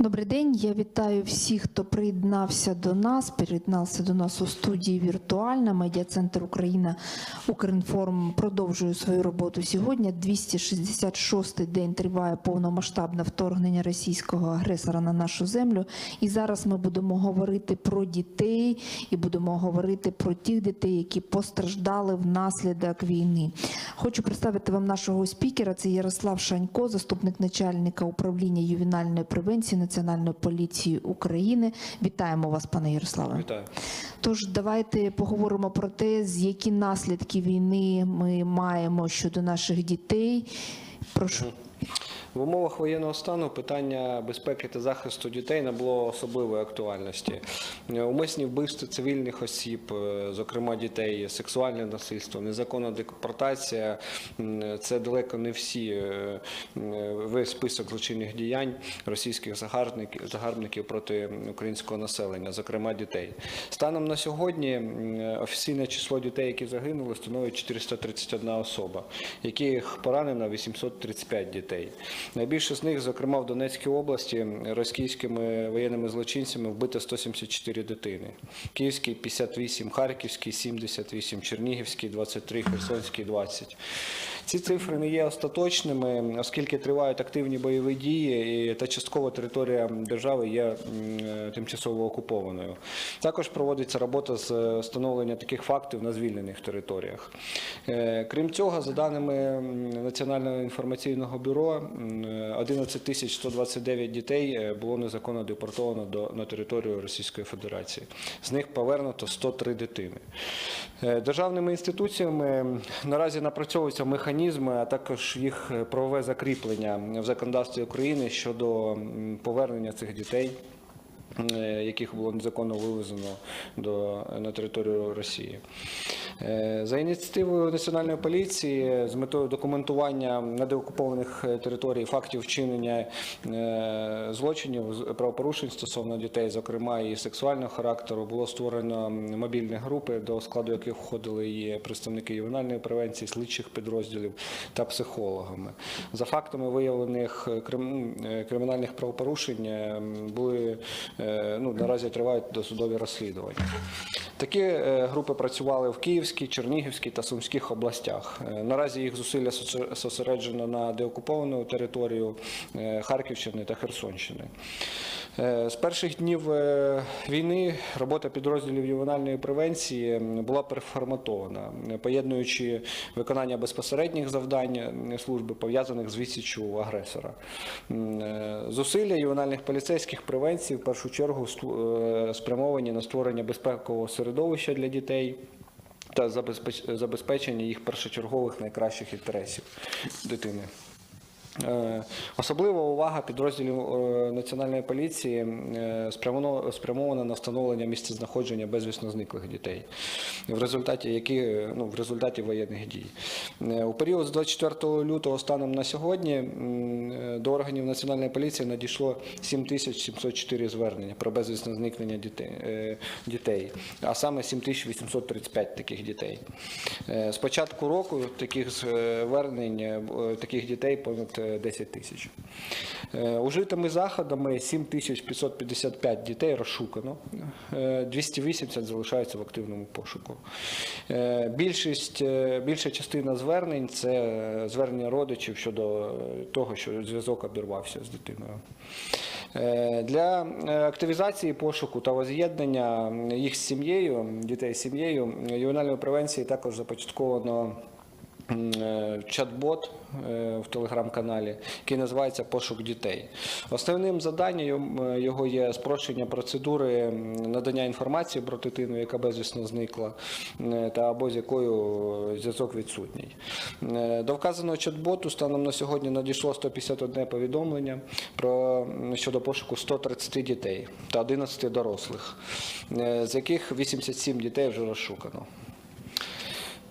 Добрий день. Я вітаю всіх, хто приєднався до нас. Приєднався до нас у студії віртуальна. Медіа-центр Україна Укрінформ продовжує свою роботу сьогодні. 266-й день триває повномасштабне вторгнення російського агресора на нашу землю. І зараз ми будемо говорити про дітей і будемо говорити про тих дітей, які постраждали внаслідок війни. Хочу представити вам нашого спікера. Це Ярослав Шанько, заступник начальника управління ювенальної превенції Національної поліції України. Вітаємо вас, пане Ярославе. Вітаю. Тож давайте поговоримо про те, з які наслідки війни ми маємо щодо наших дітей. Прошу. В умовах воєнного стану питання безпеки та захисту дітей набуло особливої актуальності. Умисні вбивства цивільних осіб, е, зокрема дітей, сексуальне насильство, незаконна депортація це далеко не всі е, весь список злочинних діянь російських загарбників, загарбників проти українського населення, зокрема дітей. Станом на сьогодні офіційне число дітей, які загинули, становить 431 особа, яких поранено 835 дітей. Найбільше з них, зокрема в Донецькій області, російськими воєнними злочинцями вбито 174 дитини. Київський 58, Харківський 78, Чернігівський 23, Херсонський 20. Ці цифри не є остаточними, оскільки тривають активні бойові дії, та частково територія держави є е, тимчасово окупованою. Також проводиться робота з встановлення таких фактів на звільнених територіях. Е, Крім цього, за даними Національного інформаційного бюро, м, 11 129 дітей е, було незаконно депортовано до, на територію Російської Федерації. З них повернуто 103 дитини. Е, Державними інституціями наразі напрацьовуються механізми, а також їх е, правове закріплення в законодавстві України щодо повернення цих дітей. Е, Яких було незаконно вивезено до на територію Росії Е, за ініціативою національної поліції з метою документування на деокупованих е, територій фактів вчинення злочинів правопорушень стосовно дітей, зокрема і сексуального характеру, було створено мобільні групи, до складу яких входили і представники ювенальної превенції, слідчих підрозділів та психологами. За фактами виявлених крим- кримінальних правопорушень були ну, наразі тривають досудові розслідування. Такі е, групи працювали в Київській, Чернігівській та Сумських областях. Е, Наразі їх зусилля зосереджено на деокуповану територію е, Харківщини та Херсонщини. Е, З перших днів е, війни робота підрозділів ювенальної превенції була переформатована, е, поєднуючи виконання безпосередніх завдань служби, пов'язаних з відсіччю агресора. Зусилля ювенальних поліцейських превенцій в першу чергу спрямовані на створення безпекового середовища для дітей. Та забезпеч- забезпечення їх першочергових найкращих інтересів дитини. Е, Особлива увага підрозділів е, Національної поліції е, спрямована на встановлення місцезнаходження безвісно зниклих дітей, в результаті які ну, в результаті воєнних дій. У період з 24 лютого станом на сьогодні до органів Національної поліції надійшло 7704 звернення про безвісне зникнення дітей, а саме 7835 таких дітей. З початку року таких звернень таких дітей понад 10 тисяч. Е, Ужитими заходами 7555 дітей розшукано, е, 280 залишаються в активному пошуку. Е, Більшість, е, більша частина звернень це е, звернення родичів щодо е, того, що зв'язок обірвався з дитиною. Е, Для е, активізації пошуку та воз'єднання їх з сім'єю, дітей з сім'єю, ювенальної превенції також започатковано е, чат-бот е, в телеграм-каналі, який називається Пошук дітей. Основним завданням е, його є спрощення процедури надання інформації про дитину, яка безвісно зникла, е, та або з якою зв'язок відсутній. Е, До вказаного чат-боту станом на сьогодні надійшло 151 повідомлення про щодо пошуку 130 дітей та 11 дорослих, е, з яких 87 дітей вже розшукано.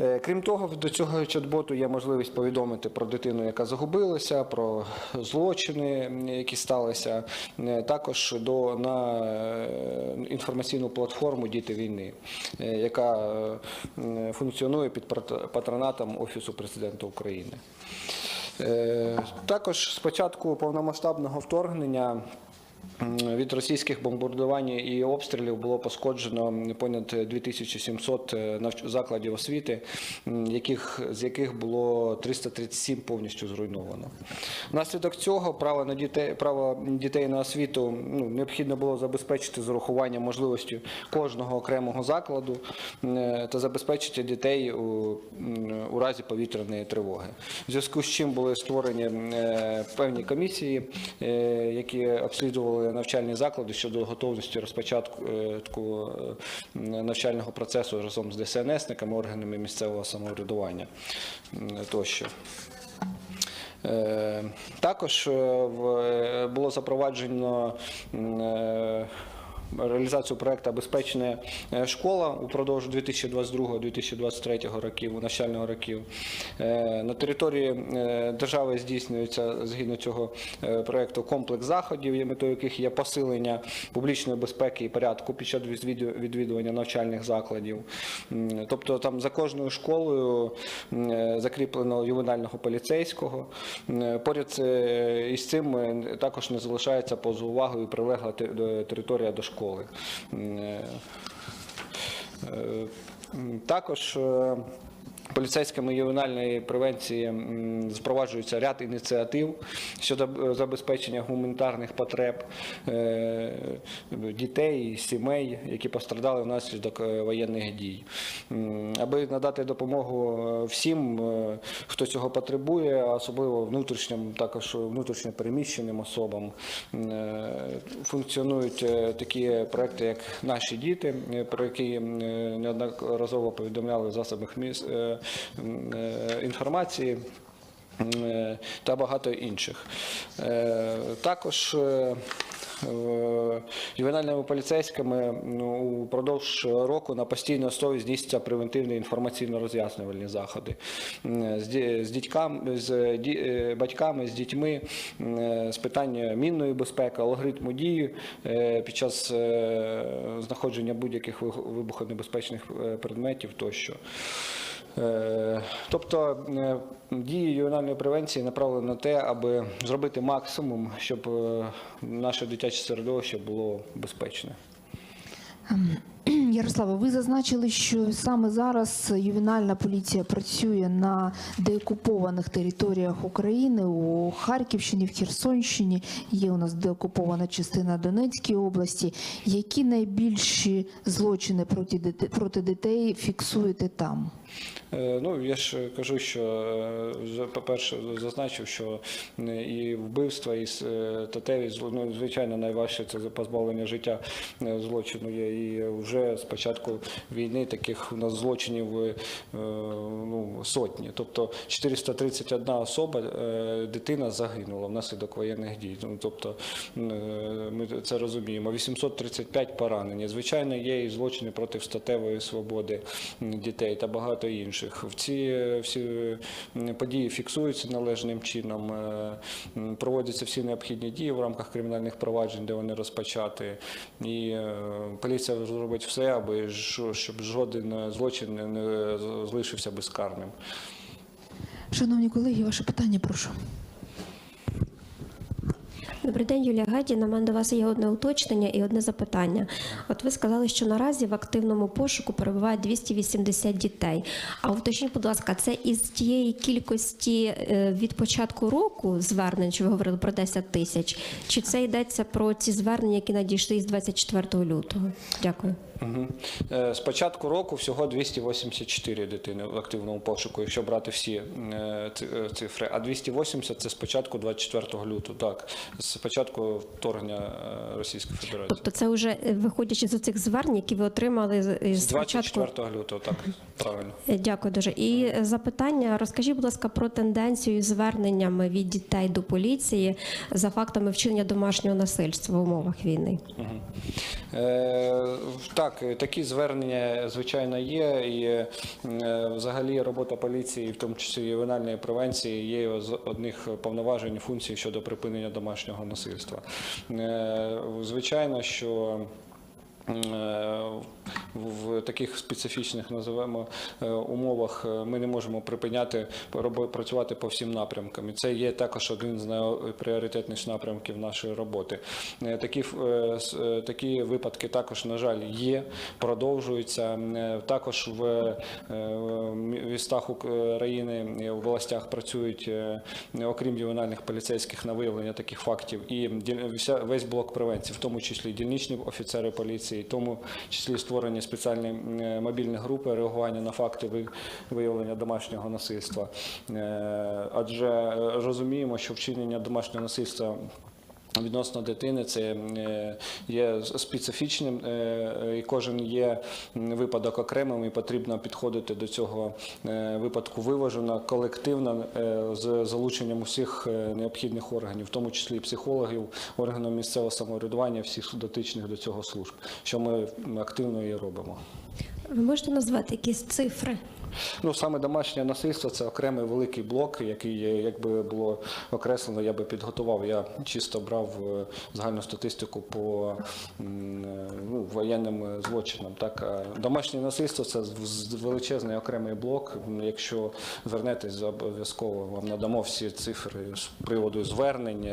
Е, Крім того, до цього чат-боту є можливість повідомити про дитину, яка загубилася, про злочини, які сталися. Е, Також до на е, інформаційну платформу Діти війни, яка функціонує під пат- патронатом Офісу президента України. Також з початку повномасштабного вторгнення Від російських бомбардувань і обстрілів було пошкоджено понад 2700 е, закладів освіти, яких, з яких було 337 повністю зруйновано. Внаслідок цього право на дітей, право дітей на освіту ну, необхідно було забезпечити з урахуванням можливості кожного окремого закладу е, та забезпечити дітей у, у разі повітряної тривоги. В зв'язку з чим були створені е, певні комісії, які обслідували навчальні заклади щодо готовності розпочатку е, е, навчального процесу разом з ДСНСниками, органами місцевого самоврядування тощо. Е, Також було запроваджено реалізацію проекту Безпечна е, школа упродовж 2022-2023 років, навчального років. Е, На території е, держави здійснюється згідно цього проекту комплекс заходів, метою яких є посилення публічної безпеки і порядку під час відвідування навчальних закладів. Тобто там за кожною школою закріплено ювенального поліцейського. Поряд із цим також не залишається поза увагою прилегла територія до школи. М, е, е, Також е, поліцейськими ювенальної превенції запроваджується ряд ініціатив щодо е, забезпечення гуманітарних потреб е, дітей, сімей, які постраждали внаслідок е, воєнних дій. Аби надати допомогу всім, хто цього потребує, особливо внутрішнім, також внутрішньо переміщеним особам, функціонують такі проекти, як наші діти, про які неодноразово повідомляли в засобах міс- м, е, інформації. е, Та багато інших. Е, Також е, е, ювенальними поліцейськими ну, упродовж року на постійній основі здійснюються превентивні інформаційно-роз'яснювальні заходи з, ді- з дітьками, з е, батьками, з дітьми е, з питання мінної безпеки, алгоритму дії е, під час е, знаходження будь-яких вибухонебезпечних е, предметів тощо. Е, Тобто е, дії ювенальної превенції направлені на те, аби зробити максимум, щоб е, наше дитяче середовище було безпечне. Ярославе, ви зазначили, що саме зараз ювенальна поліція працює на деокупованих територіях України у Харківщині, в Херсонщині. Є у нас деокупована частина Донецької області. Які найбільші злочини проти дітей фіксуєте там? Е, Ну, я ж кажу, що е, по-перше, зазначив, що е, і вбивства, і зло- ну, звичайно, найважче це позбавлення життя злочину є. І вже з початку війни таких у нас злочинів ну, сотні. Тобто 431 особа, дитина загинула внаслідок воєнних дій. Ну, тобто ми це розуміємо. 835 поранені. Звичайно, є і злочини проти статевої свободи дітей та багато інших. В ці е, всі події фіксуються належним чином, е, проводяться всі необхідні дії в рамках кримінальних проваджень, де вони розпочати. І е, поліція зробить все, аби щоб жоден злочин не залишився безкарним. Шановні колеги, ваше питання, прошу. Добрий день, Юлія Гадіна. У мене до вас є одне уточнення і одне запитання. От ви сказали, що наразі в активному пошуку перебуває 280 дітей. А уточніть, будь ласка, це із тієї кількості е, від початку року звернень, що ви говорили про 10 тисяч, чи це йдеться про ці звернення, які надійшли з 24 лютого? Дякую. Угу. З початку року всього 284 дитини в активному пошуку, якщо брати всі е, е, цифри. А 280 це з початку 24 лютого. Так, з початку вторгнення Російської Федерації. Тобто, це вже виходячи з цих звернень, які ви отримали з- з З початку 24 лютого, так, правильно. Дякую дуже. І запитання: розкажіть, будь ласка, про тенденцію зверненнями від дітей до поліції за фактами вчинення домашнього насильства в умовах війни. Е, Так, е, такі звернення, звичайно, є. І е, взагалі робота поліції, в тому числі ювенальної превенції, є з одних повноважень функцій щодо припинення домашнього насильства. Е, Звичайно, що в таких специфічних називаємо е, умовах е, ми не можемо припиняти працювати по всім напрямкам. І це є також один з найпріоритетніших напрямків нашої роботи. Е, Такі, е, е, такі випадки також, на жаль, є, продовжуються. Е, Також в е, містах України в областях працюють, е, окрім ювенальних поліцейських, на виявлення таких фактів і весь блок превенції, в тому числі дільничні офіцери поліції, в тому числі створені спеціальні е, мобільні групи реагування на факти виявлення домашнього насильства. Е, Адже е, розуміємо, що вчинення домашнього насильства. Відносно дитини це е, є специфічним, е, і кожен є випадок окремим, і потрібно підходити до цього е, випадку виважено, колективно з залученням усіх необхідних органів, в тому числі і психологів, органів місцевого самоврядування, всіх дотичних до цього служб, що ми активно і робимо. Ви можете назвати якісь цифри? Ну саме домашнє насильство це окремий великий блок, який якби було окреслено, я би підготував. Я чисто брав е, загальну статистику по е, ну, воєнним е, злочинам. Так домашнє насильство це величезний окремий блок. Якщо звернетесь, обов'язково вам надамо всі цифри з приводу звернень,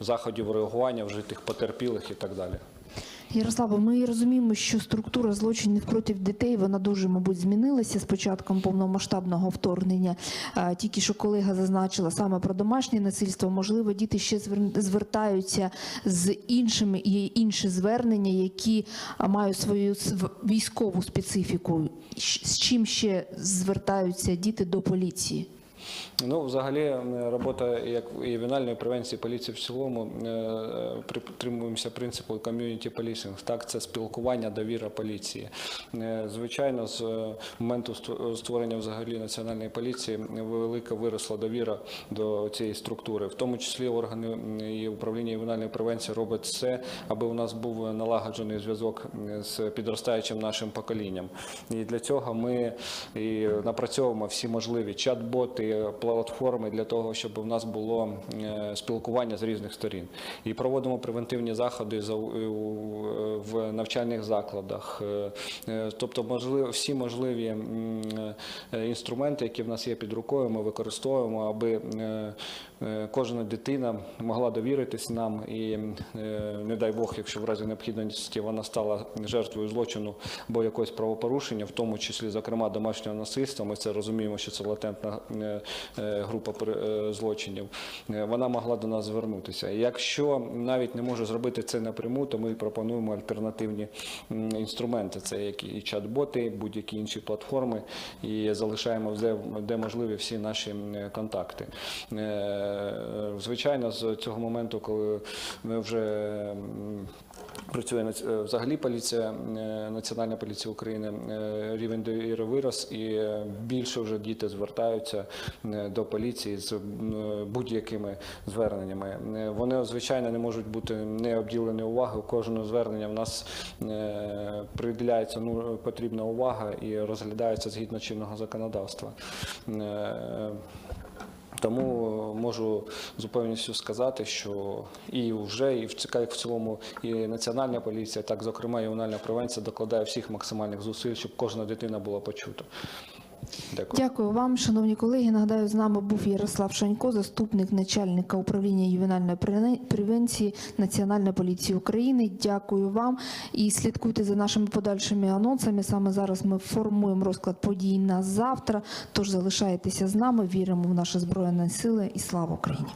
заходів реагування, вжитих потерпілих і так далі. Ярослава, ми розуміємо, що структура злочинів проти дітей вона дуже, мабуть, змінилася з початком повномасштабного вторгнення. Тільки що колега зазначила саме про домашнє насильство. Можливо, діти ще звер- звертаються з іншими є інші звернення, які мають свою св- військову специфіку. З чим ще звертаються діти до поліції? Ну, взагалі, робота як і ювенальної превенції поліції в цілому е, притримуємося принципу community policing. Так, це спілкування, довіра поліції. Е, Звичайно, з е, моменту створення взагалі національної поліції велика виросла довіра до цієї структури, в тому числі органи і управління ювенальної превенції роблять все, аби у нас був налагоджений зв'язок з підростаючим нашим поколінням. І для цього ми і напрацьовуємо всі можливі чат-боти, платформи для того, щоб у нас було е, спілкування з різних сторін. І проводимо превентивні заходи в навчальних закладах. Е, е, Тобто, можливо, всі можливі е, інструменти, які в нас є під рукою, ми використовуємо, аби е, е, кожна дитина могла довіритись нам і, е, не дай Бог, якщо в разі необхідності вона стала жертвою злочину або якогось правопорушення, в тому числі, зокрема, домашнього насильства, ми це розуміємо, що це латентна е, е, група е, злочинів, е, вона могла до нас звернутися. Якщо навіть не може зробити це напряму, то ми пропонуємо альтернативні інструменти. Це як і чат-боти, будь-які інші платформи, і залишаємо де можливі всі наші контакти. Е, Звичайно, з цього моменту, коли ми вже Працює е, взагалі поліція, е, Національна поліція України, рівень довіри вирос, і більше вже діти звертаються до поліції з будь-якими зверненнями. Вони, звичайно, не можуть бути не обділені увагою. Кожного звернення в нас приділяється ну, потрібна увага і розглядається згідно чинного законодавства. Е, тому можу з упевненістю сказати, що і вже і в ЦК, в цілому, і національна поліція, так зокрема і ювенальна превенція докладає всіх максимальних зусиль, щоб кожна дитина була почута. Дякую. Дякую вам, шановні колеги. Нагадаю, з нами був Ярослав Шанько, заступник начальника управління ювенальної превенції Національної поліції України. Дякую вам і слідкуйте за нашими подальшими анонсами. Саме зараз ми формуємо розклад подій на завтра. Тож залишайтеся з нами. Віримо в наші збройні сили і слава Україні.